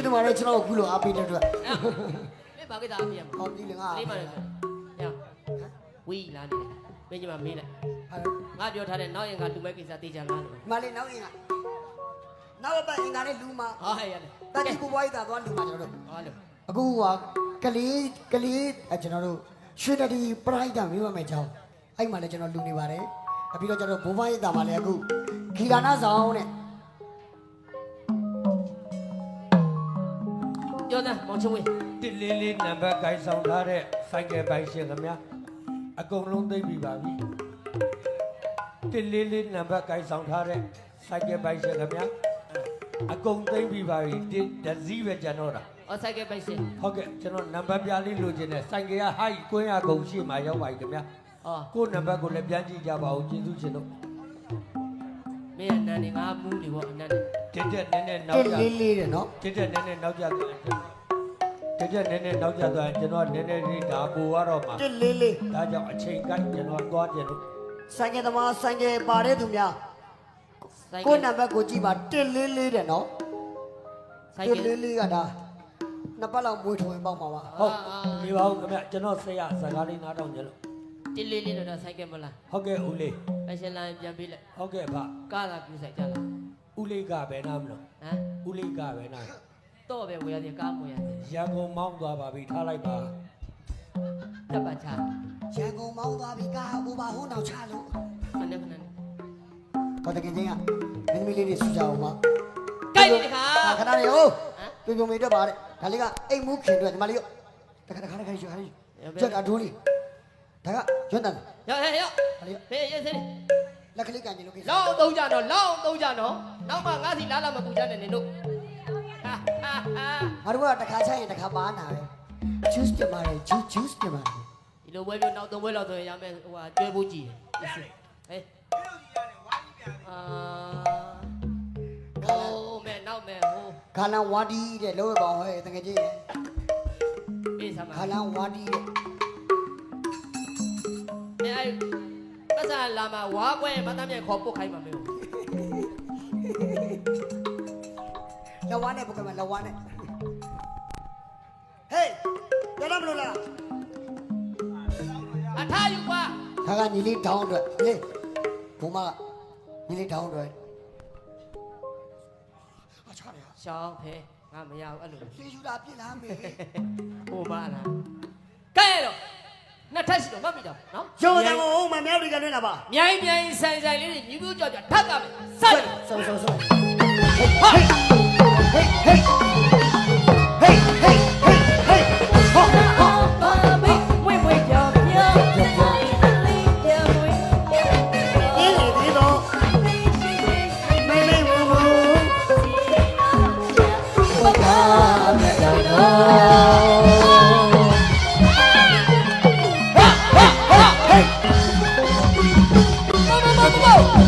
းတင်ပါတယ်ကျွန်တော်အခုလိုအားပေးတဲ့အတွက်မင်းဘာကိစ္စအပြည့်မဟောဒီလေငါလေးပါလေညဝီလာနေမင်းညီမမေးလိုက်ငါပြောထားတဲ့နောက်ရင်ကလူမဲ့ကိစ္စတေချာလားလို့မလေးနောက်အင်ကနောက်ပတ်အင်ကလည်းလူမှာဟာဟဲ့ရတယ်တတိပူပွားရေးတာသွားလူမှာကျွန်တော်တို့ဟာလို့အခုကကလေးကလေးအကျွန်တော်တို့ရွှေတတိပရိုက်တာမိမမယ်ကြောင်းအဲ့မှာလည်းကျွန်တော်လူနေပါတယ်အပြီးတော့ကျွန်တော်ဘိုးဘွားရေးတာမှာလည်းအခုဂီလာနာဆောင်နဲ့ ပြောသားမောင်ချုံဝေးတစ်လေးလေးနံပါတ်ကိုင်းဆောင်ထားတဲ့စိုက်ကယ်ပိုင်ရှင်ခင်ဗျာအကုန်လုံးသိပြီပါပြီတစ်လေးလေးနံပါတ်ကိုင်းဆောင်ထားတဲ့စိုက်ကယ်ပိုင်ရှင်ခင်ဗျာအကုန်သိပြီပါပြီဒီဒဇီးပဲကျွန်တော်တာအော်ဆိုင်ကပိုက်ရှင်ဟုတ်ကဲ့ကျွန်တော်နံပါတ်ပြလေးလိုချင်တယ်စိုက်ကယ်ကဟိုက်ကွင်းရကုန်ရှိမှရောက်ပါပြီခင်ဗျာအော်ကိုယ့်နံပါတ်ကိုလည်းပြန်ကြည့်ကြပါဦးကျေးဇူးရှင်တို့ မင်းအနန်းနေငါမူးနေပေါ့အနန်းနေတက်တက်နည်းနည်းနောတစ်က်ကြလေးလေးတဲ့နော်တက်တက်နည်းနည်းနောက်ကြသွားတက်တက်နည်းနည်းနောက်ကြသွားကျွန်တော်နည်းနည်းလေးဒါပူရတော့မှာတစ်လေးလေးဒါကြောင့်အချိန်ကိုက်ကျွန်တော်သွားကြလို့ဆိုင်ကယ်သမားဆိုင်ကယ်ပါတဲ့သူများဆိုင်ကိုကယ့်နံပါတ်ကိုကြည့်ပါတစ်လေးလေးတဲ့နော်ဆိုင်တစ်ကလေးလေးကဒါနှစ်ပတ်လောက်မွေးထွင်ပေါက်မှာပါဟုတ်ဒီပါဦးခင်ဗျကျွန်တော်ဆရာစကားလေးနားထောင်ကြလို့ တိလေးလေးတော့ဆိုင်ကမလားဟုတ်ကဲ့ဦးလေးပိုက်ရှင်လာရင်ပြန်ပေးလိုက်ဟုတ်ကဲ့ဗျကားလာကူဆိုင်ကြလားဦးလေးကပဲနားမလို့ဟမ်ဦးလေးကပဲနားတော့ပဲဝေရတယ်ကားမွေရတယ်ရန်ကုန်မောင်းသွားပါပြီထားလိုက်ပါတပ်ပတ်ချာရန်ကုန်မောင်းသွားပြီကားဘူပါဟိုးနောက်ချလို့ခဏခဏဟောတကယ်ချင်းကမင်းသမီးလေးတွေဆူကြအောင်ပါကိုက်ပြီတခါအာခဏလေးဟုတ်ဟမ်ပြုံပြုံမေတော့ပါတဲ့ဒါလေးကအိမ်မူးခင်အတွက်ဒီမလေးရောတခါတခါတခါရှိခါရှိချက်ကဒိုးလေး ဒါကရွတ်တယ်ရောက်ဟဲ့ရောက်ဒါလေးဟေးရေးစေးလက်ကလေးကန်ကြည့်လို့ကိစ္စလောင်းသုံးကြတော့လောင်းသုံးကြတော့နောက်မှငါးစီလာလာမကူကြနဲ့နင်တို့ဟာဟာဟာငါတို့ကတခါချိုက်ရင်တခါပါနာပဲ juice ပြပါတယ် juice juice ပြပါတယ်ဒီလိုပွဲပြောနောက်သုံးပွဲလောက်ဆိုရင်ရမယ်ဟိုဟာကျွဲဖို့ကြည့်ဟေးအာဟိုးမဲနောက်မဲဟိုးခါလန်ဝါဒီတဲ့လောရပောင်ဟဲ့တကယ်ချင်းပြေးစမ်းပါခါလန်ဝါဒီတဲ့ အဲအဲ့ပတ်စံလာမှာဝါပွဲမသားမြခေါ်ပုတ်ခိုင်းပါမယ်လက်ဝါနဲ့ပုတ်ကမလက်ဝါနဲ့ဟေးရတော့မလို့လားအထားယူကွာခါကညီလေးတောင်းအတွက်လေဘုံမကညီလေးတောင်းအတွက်အချားရရှောင်းဖဲငါမရဘူးအဲ့လိုလေယူတာပြစ်လားမေဟိုပါလားကဲတော့ နှစ်ထပ်ရှိတော့မှတ်မိတော့နော်ရုံတံကိုဟုတ်မှမြောက်ဒီကလွင့်လာပါမြိုင်မြိုင်ဆိုင်ဆိုင်လေးတွေမြူးမြူးကြောက်ကြောက်ထပ်ကမယ်စတယ်ဆောဆောဆောဟာဟေးဟေးဟေး မ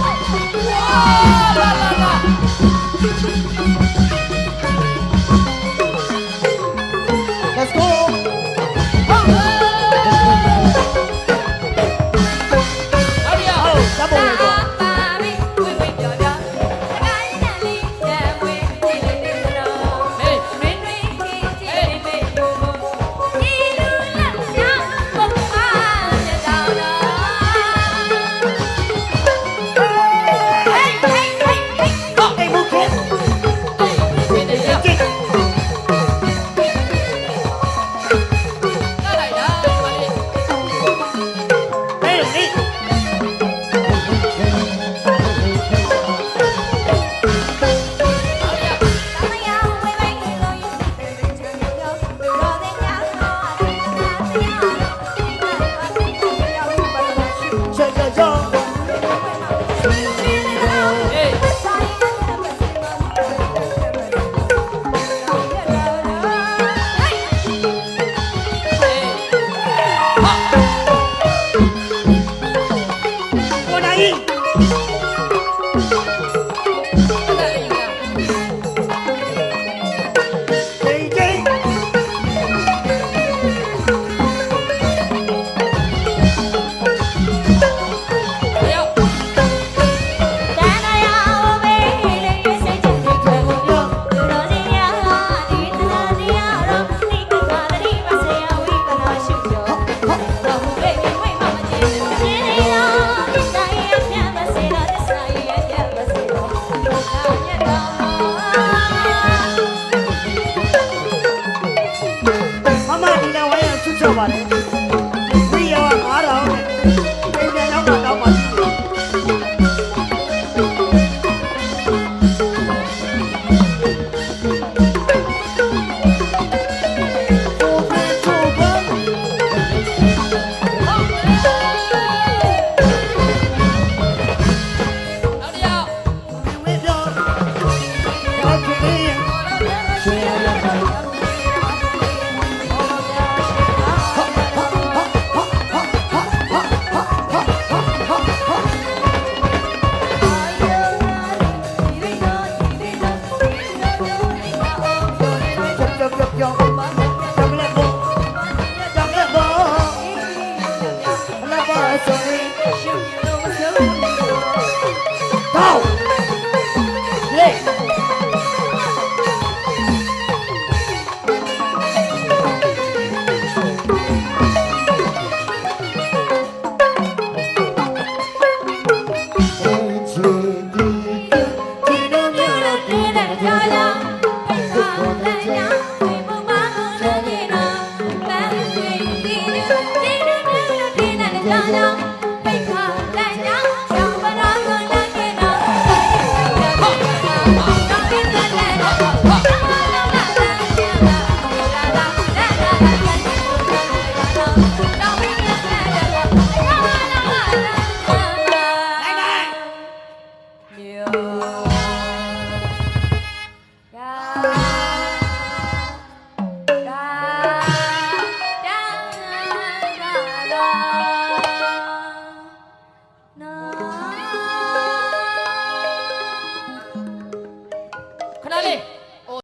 ဆိုရင် na na.